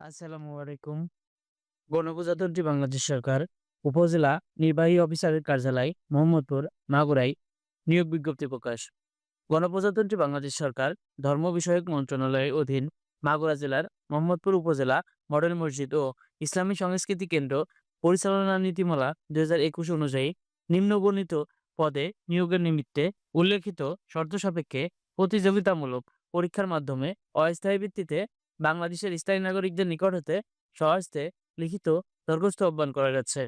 আসসালামু আলাইকুম। গণপ্রজাতন্ত্রী বাংলাদেশ সরকার, উপজেলা নির্বাহী অফিসারের কার্যালয়, মোহাম্মদপুর, মাগুরাই, নিয়োগ বিজ্ঞপ্তি প্রকাশ। গণপ্রজাতন্ত্রী বাংলাদেশ সরকার, ধর্ম বিষয়ক মন্ত্রণালয়ের অধীন মাগুরা জেলার মোহাম্মদপুর উপজেলা মডেল মসজিদ ও ইসলামী সংস্কৃতি কেন্দ্র পরিচালনা নীতিমালা দুই হাজার একুশ অনুযায়ী নিম্নবর্ণিত পদে নিয়োগের নিমিত্তে উল্লেখিত শর্ত সাপেক্ষে প্রতিযোগিতামূলক পরীক্ষার মাধ্যমে অস্থায়ী ভিত্তিতে বাংলাদেশের স্থায়ী নাগরিকদের নিকট হতে সহজতে লিখিত দরখাস্ত আহ্বান করা যাচ্ছে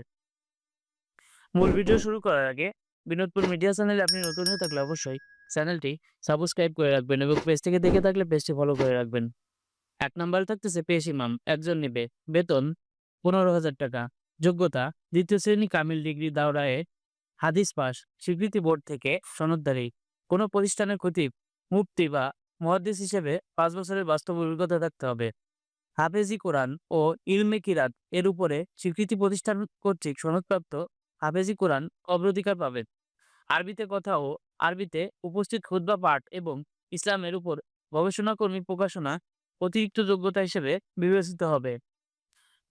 মূল ভিডিও শুরু করার আগে বিনোদপুর মিডিয়া চ্যানেলে আপনি নতুন হয়ে থাকলে অবশ্যই চ্যানেলটি সাবস্ক্রাইব করে রাখবেন এবং পেজ থেকে দেখে থাকলে পেজটি ফলো করে রাখবেন। এক নম্বরে থাকতেছে পেশ ইমাম, একজন নেবে। বেতন পনেরো হাজার টাকা। যোগ্যতা দ্বিতীয় শ্রেণি কামিল ডিগ্রি দাওরায়ে হাদিস পাস। স্বীকৃতি বোর্ড থেকে সনদদারি কোনো প্রতিষ্ঠানের খতিব মুফতি বা মুহাদ্দিস হিসেবে পাঁচ বছরের বাস্তব অভিজ্ঞতা থাকতে হবে। হাফেজি কোরআন ও ইলমে কিরাত এর উপরে স্বীকৃতি প্রতিষ্ঠান কর্তৃক সনদপ্রাপ্ত হাফেজি কোরআন অগ্রাধিকার পাবে আরবিতে কথা ও আরবিতে উপস্থিত খুতবা পাঠ এবং ইসলামের উপর গবেষণাকর্মী প্রকাশনা অতিরিক্ত যোগ্যতা হিসেবে বিবেচিত হবে।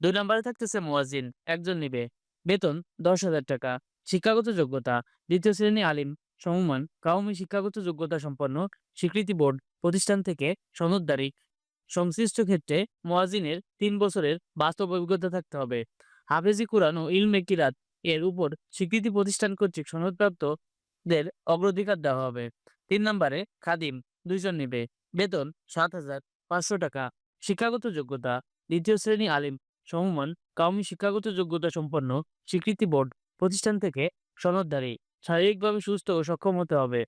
দুই নম্বরে থাকতেছে মুয়াজিন একজন নিবে। বেতন দশ হাজার টাকা। শিক্ষাগত যোগ্যতা, দ্বিতীয় শ্রেণি আলিম সমমান কাউমি শিক্ষাগত যোগ্যতা সম্পন্ন স্বীকৃতি বোর্ড প্রতিষ্ঠান থেকে সনদদারি সংশ্লিষ্ট ক্ষেত্রে মোয়াজিনের তিন বছরের বাস্তব অভিজ্ঞতা থাকতে হবে। হাফেজি কুরআন ও ইলমে কিরাত এর উপর স্বীকৃতি প্রতিষ্ঠান কর্তৃক সনদপ্রাপ্তদের অগ্রাধিকার দেওয়া হবে। তিন নম্বরে খাদিম, দুইজন নেবে। বেতন সাত হাজার পাঁচশো টাকা। শিক্ষাগত যোগ্যতা, দ্বিতীয় শ্রেণি আলিম, সমমান কাউমি শিক্ষাগত যোগ্যতা সম্পন্ন স্বীকৃতি বোর্ড প্রতিষ্ঠান থেকে সনদদারি শারীরিকভাবে সুস্থ ও সক্ষম হতে হবে।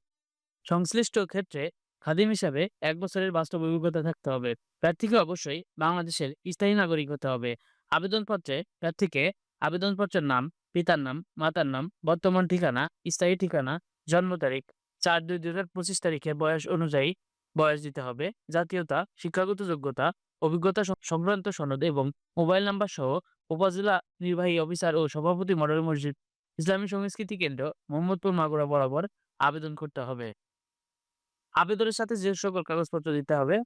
সংশ্লিষ্ট ক্ষেত্রে খাদিম হিসাবে এক বছরের বাস্তব অভিজ্ঞতা থাকতে হবে। প্রার্থীকে অবশ্যই বাংলাদেশের স্থায়ী নাগরিক হতে হবে। আবেদনপত্রে প্রার্থীকে আবেদনপত্রের নাম, পিতার নাম, মাতার নাম, বর্তমান ঠিকানা, স্থায়ী ঠিকানা, জন্ম তারিখ, চার দুই দুই হাজার পঁচিশ তারিখে বয়স অনুযায়ী বয়স দিতে হবে, জাতীয়তা, শিক্ষাগত যোগ্যতা, অভিজ্ঞতা সংক্রান্ত সনদ এবং মোবাইল নাম্বার সহ উপজেলা নির্বাহী অফিসার ও সভাপতি মডেল মসজিদ ইসলামী সংস্কৃতি কেন্দ্র মোহাম্মদপুর মাগুরা বরাবর আবেদন করতে হবে। আবেদনের সাথে যে সকল কাগজপত্র দিতে হবে,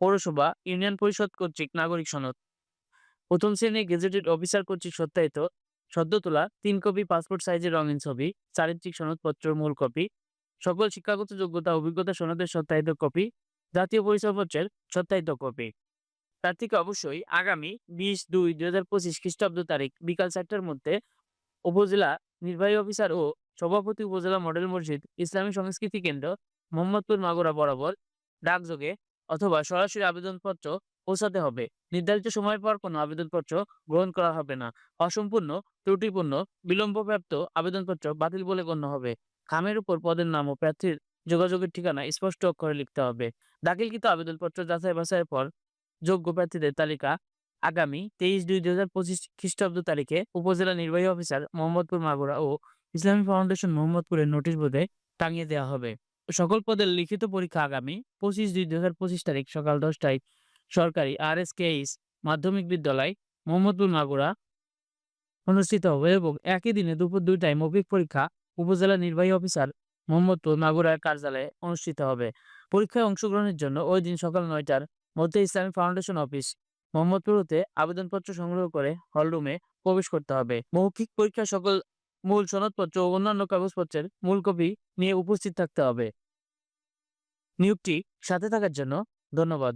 পৌরসভা, ইউনিয়ন পরিষদ কর্তৃক নাগরিক সনদ। প্রথম শ্রেণির গেজেটেড অফিসার কর্তৃক সত্যায়িত সদ্য তোলা তিন কপি পাসপোর্ট সাইজের রঙিন ছবি, চারিত্রিক সনদপত্র মূল কপি, সকল শিক্ষাগত যোগ্যতা, অভিজ্ঞতা সনদের সত্যায়িত কপি, জাতীয় পরিচয়পত্রের সত্যায়িত কপি। প্রার্থীকে অবশ্যই আগামী বিশ দুই দুই হাজার পঁচিশ খ্রিস্টাব্দ তারিখ বিকাল চারটার মধ্যে উপজেলা নির্বাহী অফিসার ও সভাপতি উপজেলা মডেল মসজিদ, ইসলামী সংস্কৃতি কেন্দ্র, মোহাম্মদপুর মাগুরা বরাবর ডাকযোগে অথবা সরাসরি আবেদনপত্র পৌঁছাতে হবে। নির্ধারিত সময় পর কোনো আবেদনপত্র গ্রহণ করা হবে না। অসম্পূর্ণ, ত্রুটিপূর্ণ বিলম্বপ্রাপ্ত আবেদনপত্র বাতিল বলে গণ্য হবে। খামের উপর পদের নাম ও প্রার্থীর যোগাযোগের ঠিকানা স্পষ্ট অক্ষরে লিখতে হবে। দাখিলকৃত আবেদনপত্র যাচাই বাছাইয়ের পর যোগ্য প্রার্থীদের তালিকা আগামী তেইশ দুই দুই হাজার পঁচিশ খ্রিস্টাব্দ তারিখে উপজেলা নির্বাহী অফিসার মোহাম্মদপুর মাগুরা ও ইসলামী ফাউন্ডেশন মোহাম্মদপুরের নোটিশ বোর্ডে টাঙিয়ে দেওয়া হবে। সকল পদের লিখিত পরীক্ষা আগামী পঁচিশ দুই দুই হাজার পঁচিশ তারিখ সকাল দশটায় সরকারি আর এস কেইস মাধ্যমিক বিদ্যালয় মোহাম্মদপুর মাগুরা অনুষ্ঠিত হবে এবং একই দিনে দুপুর দুইটায় মৌখিক পরীক্ষা উপজেলা নির্বাহী অফিসার মোহাম্মদপুর মাগুরার কার্যালয়ে অনুষ্ঠিত হবে। পরীক্ষায় অংশগ্রহণের জন্য ওই দিন সকাল নয়টার মধ্যে ইসলামী ফাউন্ডেশন অফিস মোহাম্মদপুর হতে আবেদনপত্র সংগ্রহ করে হলরুমে প্রবেশ করতে হবে। মৌখিক পরীক্ষা সকল মূল সনদপত্র ও অন্যান্য কাগজপত্রের মূল কপি নিয়ে উপস্থিত থাকতে হবে। নিয়োগটি সাথে থাকার জন্য ধন্যবাদ।